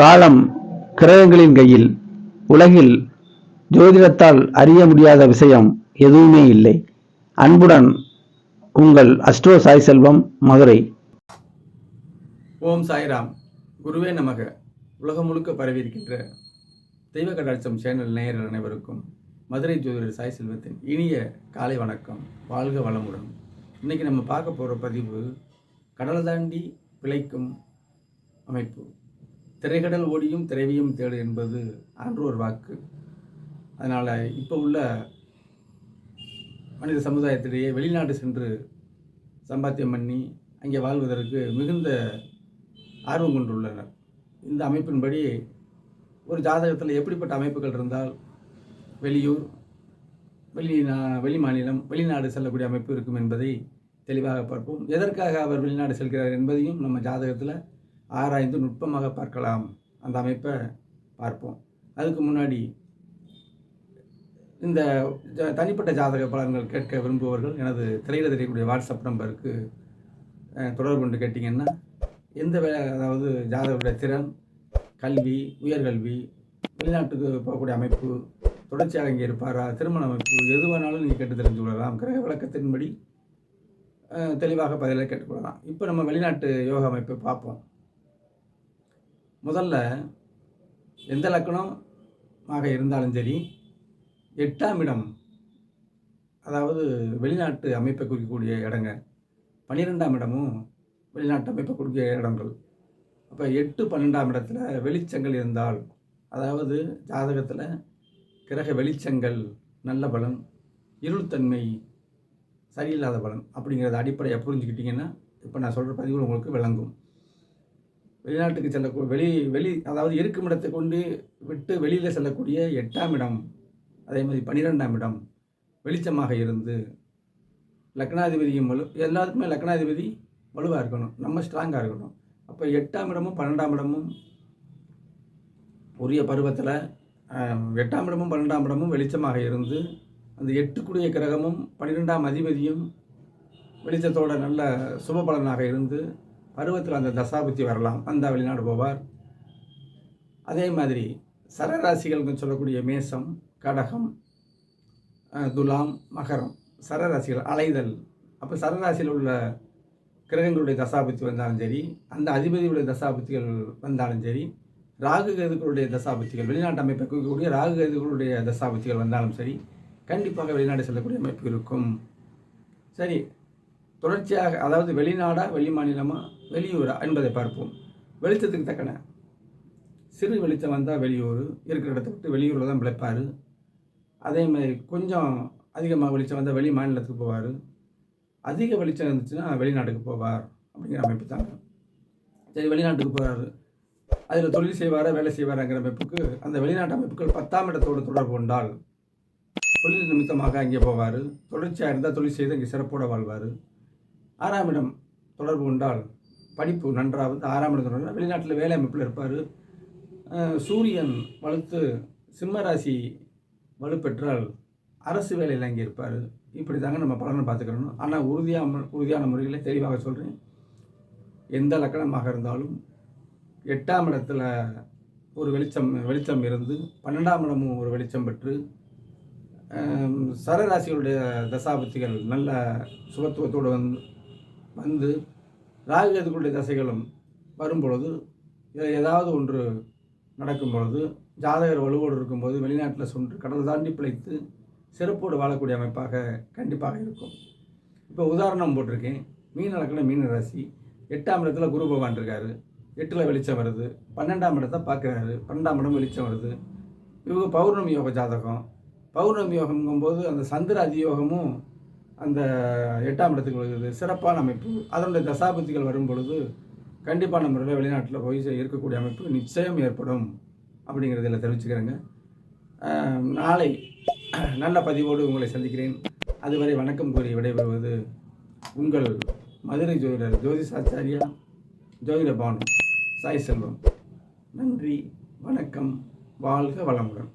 காலம் கிரகங்களின் கையில் உலகில் ஜோதிடத்தால் அறிய முடியாத விஷயம் எதுவுமே இல்லை. அன்புடன் உங்கள் அஸ்ட்ரோ சாய் செல்வம் மதுரை. ஓம் சாய்ராம். குருவே நமக. உலகம் முழுக்க பரவியிருக்கின்ற தெய்வ கடாட்சம் சேனல் நேயர்கள் அனைவருக்கும் மதுரை ஜோதிடர் சாய் செல்வத்தின் இனிய காலை வணக்கம். வாழ்க வளமுடன். இன்னைக்கு நம்ம பார்க்க போகிற பதிவு கடலை தாண்டி பிழைக்கும் அமைப்பு. திரைக்கடல் ஓடியும் திரைவியும் தேடு என்பது ஆன்றோர் வாக்கு. அதனால் இப்போ உள்ள மனித சமுதாயத்திலேயே வெளிநாடு சென்று சம்பாத்தியம் பண்ணி அங்கே வாழ்வதற்கு மிகுந்த ஆர்வம் கொண்டுள்ளனர். இந்த அமைப்பின்படி ஒரு ஜாதகத்தில் எப்படிப்பட்ட அமைப்புகள் இருந்தால் வெளியூர் வெளி நா- வெளி மாநிலம் வெளிநாடு செல்லக்கூடிய அமைப்பு இருக்கும் என்பதை தெளிவாக பார்ப்போம். எதற்காக அவர் வெளிநாடு செல்கிறார் என்பதையும் நம்ம ஜாதகத்தில் ஆராய்ந்து நுட்பமாக பார்க்கலாம். அந்த அமைப்பை பார்ப்போம். அதுக்கு முன்னாடி இந்த தனிப்பட்ட ஜாதக பலன்கள் கேட்க விரும்புபவர்கள் எனது திரையில் தெரியக்கூடிய வாட்ஸ்அப் நம்பருக்கு தொடர்பு கொண்டு கேட்டிங்கன்னா எந்த வே அதாவது ஜாதகருடைய திறன் கல்வி உயர்கல்வி வெளிநாட்டுக்கு போகக்கூடிய அமைப்பு தொடர்ச்சியாக இங்கே இருப்பாரா திருமண அமைப்பு எது வேணாலும் நீங்கள் கேட்டு தெரிஞ்சு கொள்ளலாம். கிரக விளக்கத்தின்படி தெளிவாக பதிலை கேட்டுக்கொள்ளலாம் இப்போ நம்ம வெளிநாட்டு யோகா அமைப்பை பார்ப்போம். முதல்ல எந்த லக்கணமாக இருந்தாலும் சரி எட்டாம் இடம் அதாவது வெளிநாட்டு அமைப்பை குறிக்கக்கூடிய இடங்க பன்னிரெண்டாம் இடமும் வெளிநாட்டு அமைப்பை குறிக்கிற இடங்கள். அப்போ எட்டு பன்னெண்டாம் இடத்துல வெளிச்சங்கள் இருந்தால் அதாவது ஜாதகத்தில் கிரக வெளிச்சங்கள் நல்ல பலன் இருள்தன்மை சரியில்லாத பலன் அப்படிங்கிறத அடிப்படையை புரிஞ்சுக்கிட்டிங்கன்னா இப்போ நான் சொல்கிற பதிவு உங்களுக்கு விளங்கும். வெளிநாட்டுக்கு செல்லக்கூடிய வெளி வெளி அதாவது இருக்கும் இடத்தை கொண்டு விட்டு வெளியில் செல்லக்கூடிய எட்டாம் இடம் அதே மாதிரி பன்னிரெண்டாம் இடம் வெளிச்சமாக இருந்து லக்னாதிபதியும் வலு எல்லாத்துக்குமே லக்னாதிபதி வலுவாக இருக்கணும் நம்ம ஸ்ட்ராங்காக இருக்கணும். அப்போ எட்டாம் இடமும் பன்னெண்டாம் இடமும் உரிய பருவத்தில் எட்டாம் இடமும் பன்னெண்டாம் இடமும் வெளிச்சமாக இருந்து அந்த எட்டுக்குடிய கிரகமும் பன்னிரெண்டாம் அதிபதியும் வெளிச்சத்தோட நல்ல சுப பலனாக இருந்து பருவத்தில் அந்த தசாபுத்தி வரலாம் அந்த வெளிநாடு போவார். அதே மாதிரி சரராசிகள்னு சொல்லக்கூடிய மேசம் கடகம் துலாம் மகரம் சரராசிகள் அலைதல். அப்போ சரராசியில் உள்ள கிரகங்களுடைய தசாபுத்தி வந்தாலும் சரி அந்த அதிபதியுடைய தசாபுத்திகள் வந்தாலும் சரி ராகு கேதுகளுடைய தசாபுத்திகள் வெளிநாட்டு அமைப்பை குறிக்கக்கூடிய ராகு கதுகளுடைய தசாபுத்திகள் வந்தாலும் சரி கண்டிப்பாக வெளிநாடு செல்லக்கூடிய அமைப்பு இருக்கும். சரி தொடர்ச்சியாக அதாவது வெளிநாடாக வெளி மாநிலமாக வெளியூரா என்பதை பார்ப்போம். வெளிச்சத்துக்கு தக்கன. சிறு வெளிச்சம் வந்தால் வெளியூர். இருக்கிற இடத்த விட்டு வெளியூரில் தான் பிழைப்பார். அதே மாதிரி கொஞ்சம் அதிகமாக வெளிச்சம் வந்தால் வெளி மாநிலத்துக்கு போவார். அதிக வெளிச்சம் இருந்துச்சுன்னா வெளிநாட்டுக்கு போவார் அப்படிங்கிற அமைப்பு தான். சரி வெளிநாட்டுக்கு போகிறாரு அதில் தொழில் செய்வாரா வேலை செய்வாராங்கிற அமைப்புக்கு அந்த வெளிநாட்டு அமைப்புகள் பத்தாம் இடத்தோடு தொடர்பு கொண்டால் தொழில் நிமித்தமாக அங்கே போவார். தொடர்ச்சியாக இருந்தால் தொழில் செய்து அங்கே சிறப்போட வாழ்வார். ஆறாம் இடம் தொடர்பு கொண்டால் படிப்பு நன்றாக வந்து ஆறாம் இடம் தொடர்பு வெளிநாட்டில் வேலை அமைப்பில் இருப்பார். சூரியன் வலுத்து சிம்ம ராசி வலுப்பெற்றால் அரசு வேலையில் அங்கே இருப்பார். இப்படி தாங்க நம்ம பலனை பார்த்துக்கிறணும் ஆனால் உறுதியாக உறுதியான முறையில் தெளிவாக சொல்கிறேன் எந்த லக்கணமாக இருந்தாலும் எட்டாம் இடத்துல ஒரு வெளிச்சம் வெளிச்சம் இருந்து பன்னெண்டாம் இடமும் ஒரு வெளிச்சம் பெற்று சரராசிகளுடைய தசாபத்திகள் நல்ல சுகத்துவத்தோடு வந்து வந்து ராகுகேதுக்களுடைய தசைகளும் வரும்பொழுது இதில் ஏதாவது ஒன்று நடக்கும் பொழுது ஜாதகர் வலுவோடு இருக்கும்போது வெளிநாட்டில் சென்று கடல் தாண்டி பிழைத்து சிறப்போடு வாழக்கூடிய அமைப்பாக கண்டிப்பாக இருக்கும். இப்போ உதாரணம் போட்டிருக்கேன். மீன் அளக்கில் மீன ராசி. எட்டாம் இடத்துல குரு பகவான் இருக்காரு. எட்டில் வெளிச்சம் வருது. பன்னெண்டாம் இடத்தை பார்க்குறாரு. பன்னெண்டாம் இடம் வெளிச்சம் வருது. இவங்க பௌர்ணமி யோக ஜாதகம். பௌர்ணமி யோகம்ங்கும்போது அந்த சந்திர அதியோகமும் அந்த எட்டாம் இடத்துக்கு வருது சிறப்பான அமைப்பு. அதனுடைய தசாபுத்திகள் வரும் பொழுது கண்டிப்பான முறையில் வெளிநாட்டில் போய் இருக்கக்கூடிய அமைப்பு நிச்சயம் ஏற்படும் அப்படிங்கிறதில் தெரிவிச்சுக்கிறேங்க. நாளை நல்ல பதிவோடு உங்களை சந்திக்கிறேன். அதுவரை வணக்கம் கூறி விடைபெறுவது உங்கள் மதுரை ஜோதிடர் ஜோதிஷாச்சாரியா ஜோதிட பானு சாய் செல்வம். நன்றி வணக்கம் வாழ்க வளமுடன்.